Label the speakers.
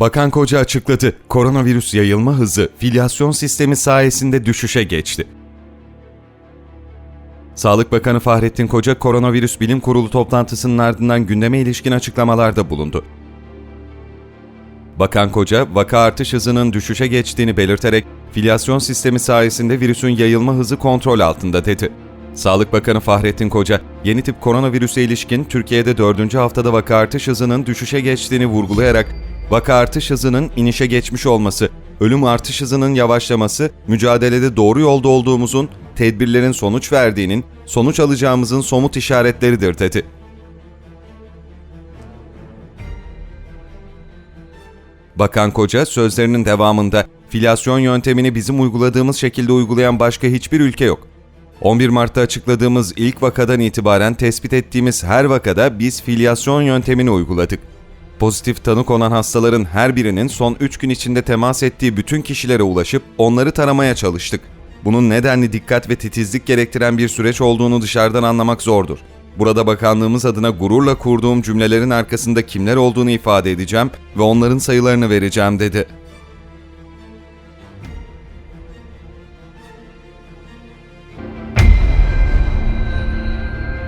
Speaker 1: Bakan Koca açıkladı. Koronavirüs yayılma hızı filyasyon sistemi sayesinde düşüşe geçti. Sağlık Bakanı Fahrettin Koca koronavirüs bilim kurulu toplantısının ardından gündeme ilişkin açıklamalarda bulundu. Bakan Koca, vaka artış hızının düşüşe geçtiğini belirterek filyasyon sistemi sayesinde virüsün yayılma hızı kontrol altında dedi. Sağlık Bakanı Fahrettin Koca, yeni tip koronavirüse ilişkin Türkiye'de 4. haftada vaka artış hızının düşüşe geçtiğini vurgulayarak, vaka artış hızının inişe geçmiş olması, ölüm artış hızının yavaşlaması, mücadelede doğru yolda olduğumuzun, tedbirlerin sonuç verdiğinin, sonuç alacağımızın somut işaretleridir dedi. Bakan Koca sözlerinin devamında filyasyon yöntemini bizim uyguladığımız şekilde uygulayan başka hiçbir ülke yok. 11 Mart'ta açıkladığımız ilk vakadan itibaren tespit ettiğimiz her vakada biz filyasyon yöntemini uyguladık. Pozitif tanı konan hastaların her birinin son 3 gün içinde temas ettiği bütün kişilere ulaşıp onları taramaya çalıştık. Bunun nedenli dikkat ve titizlik gerektiren bir süreç olduğunu dışarıdan anlamak zordur. Burada bakanlığımız adına gururla kurduğum cümlelerin arkasında kimler olduğunu ifade edeceğim ve onların sayılarını vereceğim dedi.